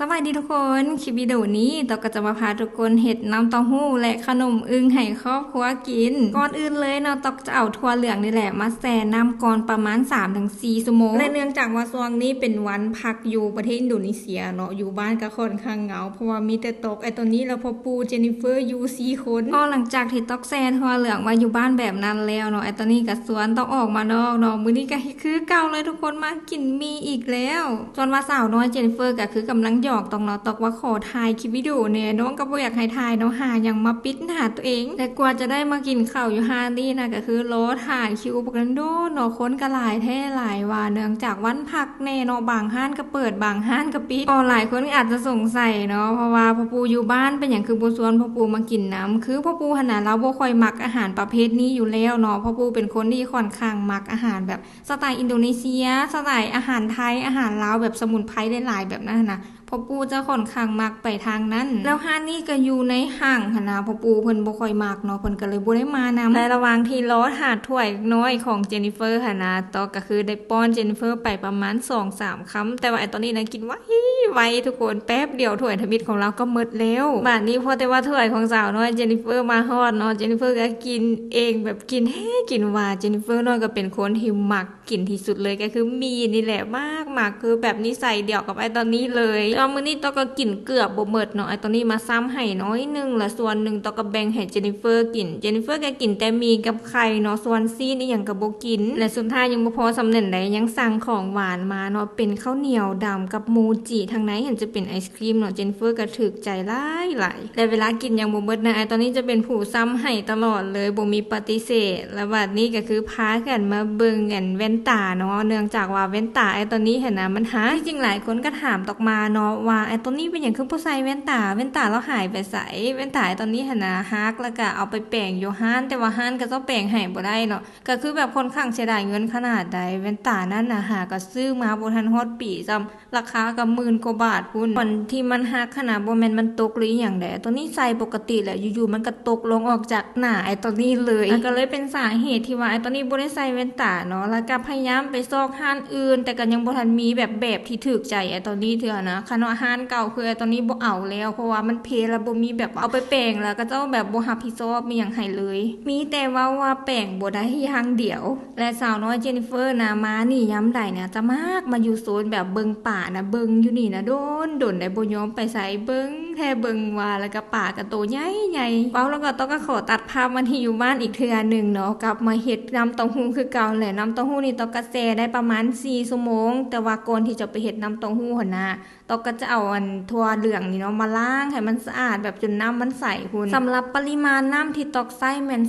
สวัสดีทุกคน คลิปวิดีโอนี้ตอกก็จะมาพาทุกคนเห็ดน้ำเต้าหู้ และขนมอึงให้ครอบครัวกิน ก่อนอื่นเลยเนาะตอกจะเอาถั่วเหลืองนี่แหละ มาแช่น้ำก่อนประมาณ 3-4ชั่วโมงและเนื่องจากว่าช่วงนี้เป็นวันพักอยู่ประเทศอินโดนีเซียเนาะอยู่บ้านก็ค่อนข้างเหงา เพราะว่ามีแต่ตกไอตัวนี้แล้วพอปูเจนนิเฟอร์อยู่สี่คนพอหลังจากที่ตอกแช่ถั่วเหลืองมาอยู่บ้านแบบนั้นแล้วเนาะไอตัวนี้กับสวนต้องออกมานอกเนาะมื้อนี้ก็คือเก่าเลยทุกคนมากินมีอีกแล้วส่วนว่าสาวน้อยเจนนิเฟอร์ก็คือกำลังหยอกตองเนาตอกว่าขอถ่ายคลิปวิดีโอเนี่ยน้องก็บ่อยากให้ถ่ายเนาะหายังมาปิดหน้าตัวเอง แต่กว่าจะได้มากินข้าวอยู่ฮานี่นะก็คือรอถ่ายคิวปกันโดเนาะคนก็หลายแท้หลายว่าเนื่องจากวันพักแน่เนาะบางห้านก็เปิดบางห้านก็ปิดก็หลายคนอาจจะสงสัยเนาะเพราะว่าพ่อปูอยู่บ้านเป็นอย่างคือบ่ชวนพ่อปูมากินน้ำคือพ่อปูขนาดเราบ่ค่อยมักอาหารประเภทนี้อยู่แล้วเนาะพ่อปูเป็นคนที่ค่อนข้างมักอาหารแบบสไตล์อินโดนีเซียสไตล์อาหารไทยอาหารลาวแบบสมุนไพรหลายๆแบบนั้นนะ พ่อปูจะค่อนข้างมักไปทางนั้น แล้วห้านนี่ก็อยู่ในห้างค่ะนะพ่อปูเพิ่นบ่ค่อยมักเนาะเพิ่นก็เลยบ่ได้มานำในระหว่างที่รอถาดถ้วยน้อยของเจนนิเฟอร์ค่ะนะต่อก็คือได้ป้อนเจนนิเฟอร์ไปประมาณ 2-3คำแต่ว่าไอ้ตอนนี้นะกินไว้ไวทุกคนแป๊บเดียวถ้วยทมิตของเราก็หมดแล้วบาดนี้พอแต่ว่าถ้วยของสาวน้อยเจนนิเฟอร์มาฮอดเนาะเจนนิเฟอร์ก็กินเองแบบกินแห้กินว่าเจนนิเฟอร์น้อยก็เป็นคนที่มักกินที่สุดเลยก็คือมีนี่แหละมากมากคือแบบนิสัยเดียวกับไอ้ตอนนี้เลยตอนมื้อนี้ตอก็กินเกือบบ่หมดเนาะไอตอนนี้มาซ้ำให้น้อยหนึงและส่วนหนึ่งตอก็แบ่งให้เจนนิเฟอร์กินเจนนิเฟอร์แกกินแต่มีกับไข่เนาะส่วนซีนี่อยังก็บ่กิน และสุดท้ายยังบ่พอสำเร็จได้ยังสั่งของหวานมาเนาะเป็นข้าวเหนียวดำกับมูจิทางไหนเห็นจะเป็นไอศครีมเนาะเจนนิเฟอร์ก็ถึกใจหลายหลายและเวลากินยังบ่หมดนะไอตอนนี้จะเป็นผู้ซ้ำให้ตลอดเลยบ่มีปฏิเสธ และบัดนี้ก็คือพากันมาเบิ่งกันแว่นตาเนาะเนื่องจากว่าแว่นตาไอตอนนี้เห็นนะมันหายที่จริงหลายคนก็ถามตอกมาเนาะว่าไอ้ตัวนี้เป็นอย่างคือผู้ใส่แว่นตาแว่นตาเราหายไปใส่แว่นตาไอ้ตอนนี้หันาฮักแล้วก็เอาไปแปลงอยู่ห้านแต่ว่าห้านก็ต้องแปลงให้บ่ได้เนาะก็คือแบบคนข้างเสียดายเงินขนาดใดแว่นตานั่นน่ะหาก็ซื้อมาบ่ทันฮอดปีจำราคาก็หมื่นกว่าบาทพุ่นวันที่มันฮักขนาดบ่แมนมันตกหรืออย่างใดตัวนี้ใส่ปกติแหละอยู่ๆมันก็ตกลงออกจากหน้าไอตัวนี้เลยก็เลยเป็นสาเหตุที่ว่าไอตัวนี้บ่ได้ใส่แว่นตาเนาะแล้วก็พยายามไปซอกห้านอื่น แต่ก็ยังบทันมีแบบแบบที่ถูกใจไอตัวนี้เถื่อนะคันว่าห้านเก่าคือไอตัวนี้บเอาแล้ว เพราะว่ามันเพลแล้วบ่มีแบบเอาไปแปลงแล้วก็เจ้าแบบบ่รับผิดชอบมีหยังให้เลย มีแต่ว่าว่าแปลงบ่ได้อย่างเดียว และสาวน้อยเจนนิเฟอร์นะมานี่ย้ำใดเนี่ยจะมากมาอยู่โซนแบบเบิงป่านะเบิงอยู่นี่นะโดนโดนได้บ่ยอมไปใส่เบิง แท้เบิงว่าแล้วก็ป่าก็โตใหญ่ใหญ่เว้าแล้วก็ต้องก็ขอตัดภาพมาที่อยู่บ้านอีกเทื่อหนึ่งเนาะกลับมาเฮ็ดน้ำเต้าหู้คือเก่าแหละน้ำเต้าหู้นี่ต้องกระแสได้ประมาณ4ชั่วโมง แต่ว่าก่อนที่จะไปเฮ็ดน้ำเต้าหู้หั่นนะตอกก็จะเอาอันทั่วเหลืองนี่เนาะมาล้างให้มันสะอาดแบบจนน้ำมันใสคุณสำหรับปริมาณน้ำที่ตอกใส่แม่น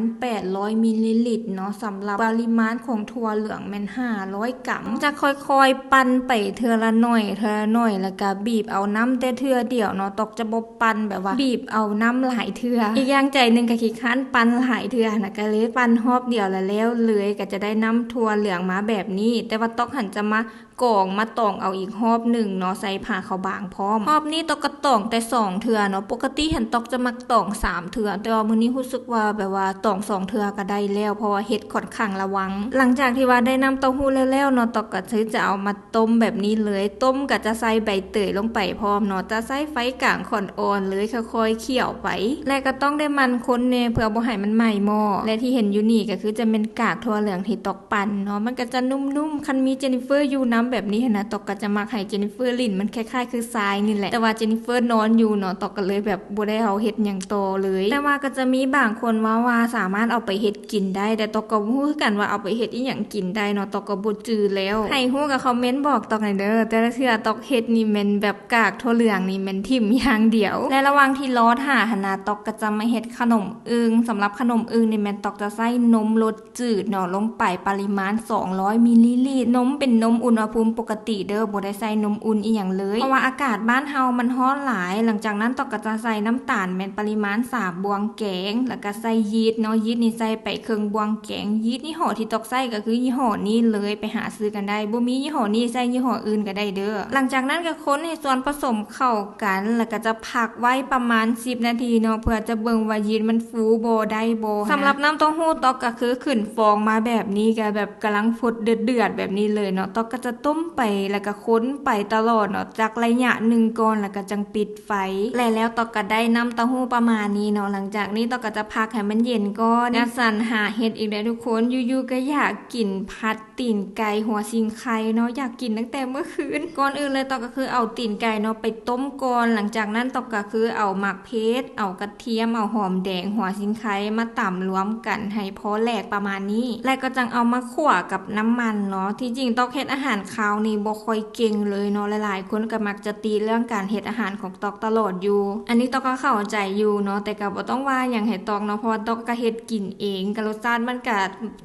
2,800มิลลิลิตรเนาะสำหรับปริมาณของทั่วเหลืองแม่น500กรัมจะค่อยๆ ปั่นไปเทื่อละหน่อยเทื่อละหน่อยแล้วก็บีบเอาน้ำแต่เทื่อเดียวเนาะตอกจะบ่ปั่นแบบว่า บีบเอาน้ำหลายเทื่ออีกอย่างใจหนึงก็ขี้ค้านปั่นหลายเทื่อนะก็เลยปั่นรอบเดียวแล้วแล้วเลยก็จะได้น้ำทั่วเหลืองมาแบบนี้ แต่ว่าตอกหันจะมา กองมาตองเอาอีกรอบหนึ่งเนาะใส่ผ้าเขาบางพร้อมรอบนี้ตอกกระตองแต่สองเทือเนาะปกติเห็นตอกจะมักตองสามเทือแต่ว่ามื้อนี้รู้สึกว่าแบบว่าตองสองเทือก็ได้แล้วเพราะว่าเฮ็ดค่อนข้างระวัง หลังจากที่ว่าได้น้ำเต้าหู้แล้วๆเนาะตอกก็ซื้อจะเอามาต้มแบบนี้เลย ต้มก็จะใส่ใบเตยลงไปพร้อมเนาะจะใส่ไฟกลางค่อนอ่อนเลยค่อยๆเคี่ยวไป และก็ต้องได้มันคนเนเพื่อบ่ให้มันไหม้หม้อและที่เห็นอยู่นี่ก็คือจะเป็นกากถั่วเหลืองที่ตอกปั่นเนาะมันก็จะนุ่มๆคันมีเจนนิเฟอร์อยู่น้ำแบบนี้นะตอกก็จะมักให้เจนนิเฟอร์ลินมันคล้ายๆ คือทรายนี่แหละแต่ว่าเจนนิเฟอร์นอนอยู่เนาะตอกก็เลยแบบบ่ได้เอาเฮ็ดหยังโตเลย แต่ว่าก็จะมีบางคนว่าว่าสามารถเอาไปเฮ็ดกินได้ แต่ตอกก็บ่ฮู้กันว่าเอาไปเฮ็ดอีหยังกินได้เนาะตอกก็บ่จือแล้วให้ฮู้กับคอมเมนต์บอกตอกหน่อยเด้อแต่ละเทื่อตอกเฮ็ดนี่แม่นแบบกากถั่วเหลืองนี่แม่นทิ่มอย่างเดียว และระหว่างที่รอท่าหนนาตอกก็จะมาเฮ็ดขนมอึงสำหรับขนมอึงนี่แม่นตอกจะใส่นมรสจืดเนาะลงไปปริมาณ 200มิลลิลิตรนมเป็นนมอุณหภูมิปกติเด้อบ่ได้ใส่นมอุ่นอีหยังเลย เพราะว่าอากาศบ้านเฮามันร้อนหลาย หลังจากนั้นตอกก็จะใส่น้ำตาลแม่นปริมาณ3บวงแกง แล้วก็ใส่ยีสต์เนาะยีสต์นี่ใส่ไปครึ่งบวงแกงยีสต์ยี่ห้อที่ตอกใส่ก็คือยี่ห้อนี้เลยไปหาซื้อกันได้บ่มียี่ห้อนี้ใส่ยี่ห้ออื่นก็ได้เด้อ หลังจากนั้นก็คนให้ส่วนผสมเข้ากัน แล้วก็จะพักไว้ประมาณ 10 นาทีเนาะเพื่อจะเบิ่งว่ายีสต์มันฟูบ่ได้บ่สำหรับน้ำเต้าหู้ตอกก็คือขึ้นฟองมาแบบนี้ก็แบบกำลังฟดเดือดๆแบบนี้เลยเนาะตอกก็จะต้มไปแล้วก็ค้นไปตลอดเนาะจากระยะหนึ่งก่อนแล้วก็จังปิดไฟและแล้วตอกก็ได้น้ำเต้าหู้ประมาณนี้เนาะหลังจากนี้ตอกก็จะพักให้มันเย็นก่อนอยากสั่นหาเห็ดอีกแล้วทุกคนอยู่ๆก็อยากกินพัดตีนไก่หัวซิงไข่เนาะอยากกินตั้งแต่เมื่อคืนก่อนอื่นเลยตอกก็คือเอาตีนไก่เนาะไปต้มก่อนหลังจากนั้นตอกก็คือเอาหมักเพชรเอากระเทียมเอาหอมแดงหัวซิงไข่มาต่ำรวมกันให้พอแหลกประมาณนี้ แล้วก็จังเอามาขั่วกับน้ำมันเนาะที่จริงตอกเฮ็ดอาหารคาวนี่บ่ค่อยเก่งเลยเนาะหลายๆ คนก็มักจะตีเรื่องการเฮ็ดอาหารของตอกตลอดอยู่ อันนี้ตอกก็เข้าใจอยู่เนาะแต่ก็บ่ต้องว่าอย่างให้ตอกเนาะเพราะว่าตอกก็เฮ็ดกินเองกับรสชาติมันก็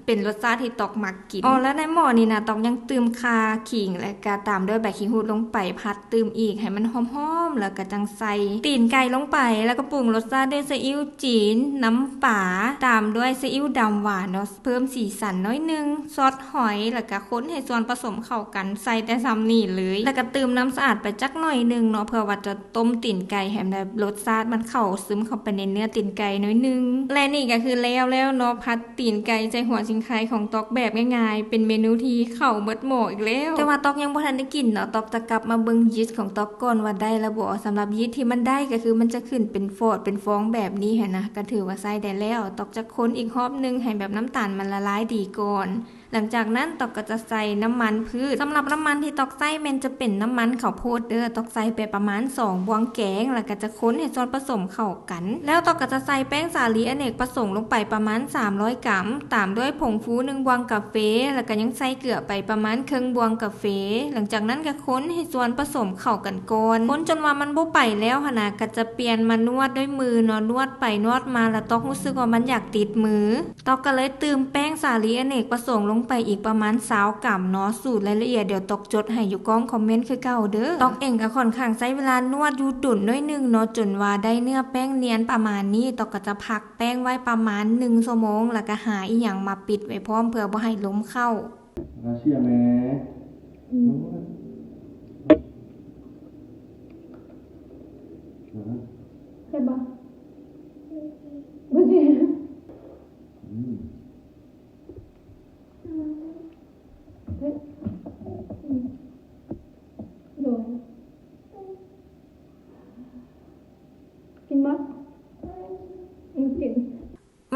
เป็นรสชาติที่ตอกมักกินอ๋อแล้วในหม้อนี่นะตอกยังเติมคาขิงและก็ตามด้วยใบขิงหูดลงไปพัดเติมอีกให้มันหอมๆแล้วก็จังใส่ตีนไก่ลงไปแล้วก็ปรุงรสชาติด้วยซีอิ๊วจีน น้ำป่าตามด้วยซีอิ๊วดำหวานเนาะเพิ่มสีสันน้อยนึงซอสหอยแล้วก็ค้นให้ส่วนผสมเข้ากันใส่แต่ซ้ำนี่เลย แล้วก็เติมน้ำสะอาดไปจักหน่อยนึงเนาะเพื่อว่าจะต้มตีนไก่แฮมได้รสชาติมันเข้าซึมเข้าไปในเนื้อตีนไก่น้อยนึง และนี่ก็คือแล้วแล้วเนาะพัดตีนไก่ใจหัวสิงไคของตอกแบบง่ายๆ เป็นเมนูที่เข้าเบิดหมออีกแล้ว แต่ว่าตอกยังบ่ทันได้กินเนาะตอกจะกลับมาเบิ่งยีสต์ของตอกก่อนว่าได้แล้วบ่สำหรับยีสต์ที่มันได้ก็คือมันจะขึ้นเป็นฟอดเป็นฟองแบบนี้หั่นนะก็ถือว่าใส่ได้แล้วตอกจะค้นอีกรอบนึงให้แบบน้ำตาลมันละลายดีก่อนหลังจากนั้นตอกก็จะใส่น้ำมันพืชสำหรับน้ำมันที่ตอกใส่มันจะเป็นน้ำมันข้าวโพดเด้อตอกใส่ไปประมาณ 2 บวงแกง แล้วก็จะค้นให้ส่วนผสมเข้ากัน แล้วตอกก็จะใส่แป้งสาลีอเนกประสงค์ลงไปประมาณ 300 กรัม ตามด้วยผงฟูหนึ่งบวงกาแฟแล้วก็ยังใส่เกลือไปประมาณครึ่งบวงกาแฟหลังจากนั้นก็ค้นให้ส่วนผสมเข้ากันก่อนค้นจนว่ามันบ่ไปแล้วหนะก็จะเปลี่ยนมานวดด้วยมือนาะนวดไปนวดมาแล้วตอกรู้สึกว่ามันอยากติดมือตอกก็เลยเติมแป้งสาลีอเนกประสงค์ลงไปอีกประมาณสาวกรัมเนาะสูตรรายละเอียดเดี๋ยวตอกจดให้อยู่กล้องคอมเมนต์คือเก่าเด้อตอกเองก็ค่อนข้างใช้เวลานวดอยู่ดุ่นน้อยหนึงเนาะจนว่าได้เนื้อแป้งเนียนประมาณนี้ตอกก็จะพักแป้งไว้ประมาณ1ชั่วโมง แล้วก็หาอีหยังมาปิดไว้พร้อมเพื่อบ่ให้ล้มเข้าราเชียไหมใช่ปะไม่ใช่ อืม เฮ้ยโดนกินมั้ยอืมกิน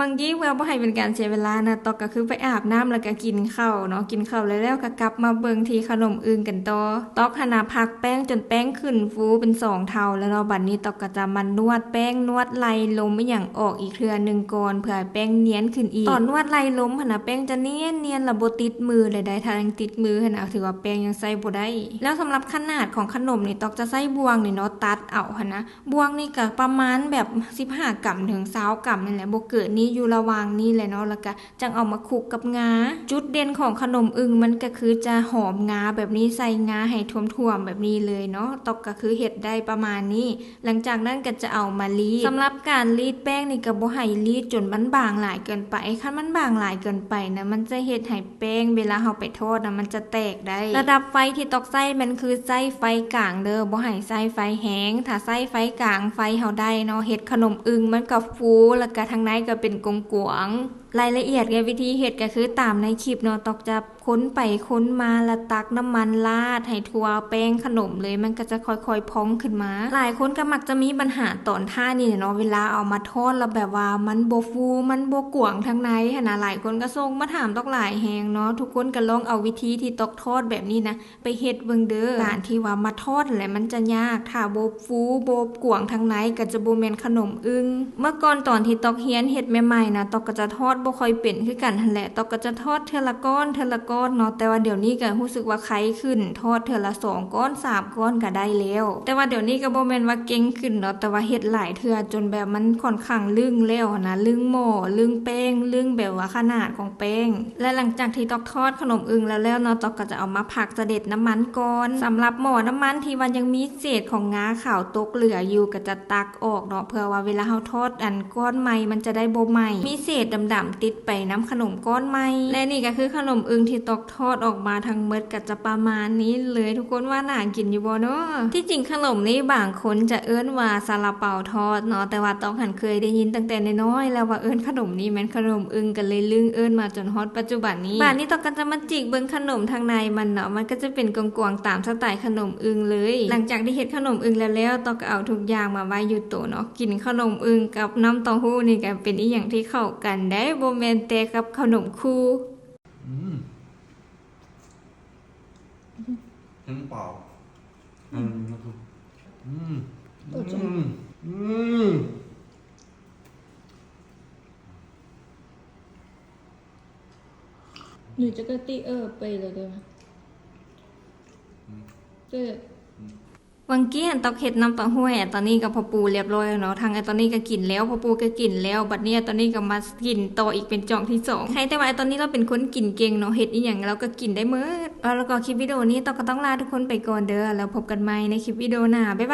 บางทีเพื่อบ่ให้เป็นการเสียเวลานะตอกก็คือไปอาบน้ำแล้วก็กินข้าวเนาะกินข้าวแล้วแล้วก็กลับมาเบิ่งทีขนมอึงกันต่อตอกขนาดพักแป้งจนแป้งขึ้นฟูเป็นสองเท่าแล้วเนาะบัดนี้ตอกก็จะมานวดแป้งนวดไหลลมไม่อย่างออกอีกเทื่อหนึงก่อนเพื่อแป้งเนียนขึ้นอีกตอนนวดไหลลมหั่นน่ะแป้งจะเนียนเนียนระบติดมือเลยได้ถ้างติดมือหั่นน่ะถือว่าแป้งยังใส่บ่ได้ แล้วสำหรับขนาดของขนมนี่ตอกจะใส่บวงนี่เนาะตัดเอาหั่นนะบวงนี่ก็ประมาณแบบ15กรัมถึง20กรัมนี่แหละบ่เกินนี้อยู่ระหว่างนี้แหละเนาะแล้วก็จังเอามาคลุกกับงา จุดเด่นของขนมอึงมันก็คือจะหอมงาแบบนี้ใส่งาให้ท่วมๆแบบนี้เลยเนาะตอกก็คือเฮ็ดได้ประมาณนี้ หลังจากนั้นก็จะเอามารีดสำหรับการรีดแป้งนี่ก็บ่ให้รีดจนมันบางหลายเกินไปคันมันบางหลายเกินไปนะมันจะเฮ็ดให้แป้งเวลาเฮาไปทอดนะมันจะแตกได้ ระดับไฟที่ตอกใส่มันคือใส่ไฟกลางเด้อบ่ให้ใส่ไฟแห้งถ้าใส่ไฟกลางไฟเฮาได้เนาะเฮ็ดขนมอึงมันก็ฟูแล้วก็ทางในก็เป็นกงกวางๆ รายละเอียดกับวิธีเฮ็ดก็คือตามในคลิปเนาะตอกจะค้นไปค้นมาล้วตักน้ำมันราดให้ทั่วแป้งขนมเลยมันก็จะค่อยๆพองขึ้นมา หลายคนก็มักจะมีปัญหาตอนท่านี่เนาะเวลาเอามาทอดแล้วแบบว่ามันบฟูมันบกวงทางในหั่นะหลายคนก็ส่งมาถามตอกหลายแฮงเนาะทุกคนก็ลองเอาวิธีที่ตอกทอดแบบนี้นะไปเฮ็ดเบิ่งเด้อการที่ว่ามาทอดแหละมันจะยากถ้าบฟูบกวงทางในก็จะบ่แม่นขนมอึ้งเมื่อก่อนตอนที่ตอกเฮียนเฮ็ดใหม่ๆนะตอกก็จะทอดบ่ค่อยเป็นคือกันหันแหละตอกก็จะทอดเทละก้อนเทละก้อนเนาะแต่ว่าเดี๋ยวนี้ก็รู้สึกว่าไข้ขึ้น ทอดเทละสองก้อนสามก้อนก็ได้แล้ว แต่ว่าเดี๋ยวนี้ก็บ่แม่นว่าเก่งขึ้นเนาะแต่ว่าเฮ็ดหลายเทื่อจนแบบมันค่อนข้างลึงแล้วนะลึงหม้อลึงแป้งลึงแบบว่าขนาดของแป้ง และหลังจากที่ตอกทอดขนมอึงแล้วแล้วเนาะตอกก็จะเอามาผักเสด็จน้ำมันก่อนสำหรับหม้อน้ำมันที่มันยังมีเศษของงาขาวตกเหลืออยู่ก็จะตักออกเนาะเพื่อว่าเวลาเฮาทอดอันก้อนใหม่มันจะได้บ่ไหม้มีเศษดำๆติดไปน้ำขนมก้อนใหม่และนี่ก็คือขนมอึงที่ตกทอดออกมาทั้งเมดก็จะประมาณนี้เลยทุกคนว่าน่ากินอยู่บ่เนาะที่จริงขนมนี้บางคนจะเอิ้นว่าซาลาเปาทอดเนาะแต่ว่าต้อกหันเคยได้ยินตั้งแต่น้อยแล้วว่าเอิ้นขนมนี้แม่นขนมอึงกันเลยลึงเอิ้นมาจนฮอตปัจจุบันนี้บ้านนี้ตอกกันจะมาจิกเบิ่งขนมทางในมันเนาะมันก็จะเป็นกวงๆตามสไตล์ขนมอึงเลย หลังจากที่เฮ็ดขนมอึงแล้วแล้วตอกก็เอาทุกอย่างมาไว้อยู่โตเนาะกินขนมอึงกับน้ำเต้าหู้นี่ก็เป็นอีหยังที่เข้ากันได้บ่แม่นแต่กับขนมคู่อืมทั้งเปล่าอืมนะครับอืมอืมอืมหนูจะกติเออไปเลยเด้อเจ๊ วังกี้อันตอกเห็ดน้ำตาหู้อันตอนนี้ก็พอปูเรียบร้อยแล้วเนาะทางไอ้ตอนนี้ก็กินแล้วพอปูก็กินแล้ว บัดเนี้ยตอนนี้ก็มากินต่ออีกเป็นจองที่สองใครแต่ว่าไอ้ตอนนี้เราเป็นคนกินเก่งเนาะเห็ดอีหยังเราก็กินได้เมื่อแล้วก็คลิปวิดีโอนี้ตอกก็ต้องลาทุกคนไปก่อนเด้อแล้วพบกันใหม่ในคลิปวิดีโอหน้าบ๊ายบาย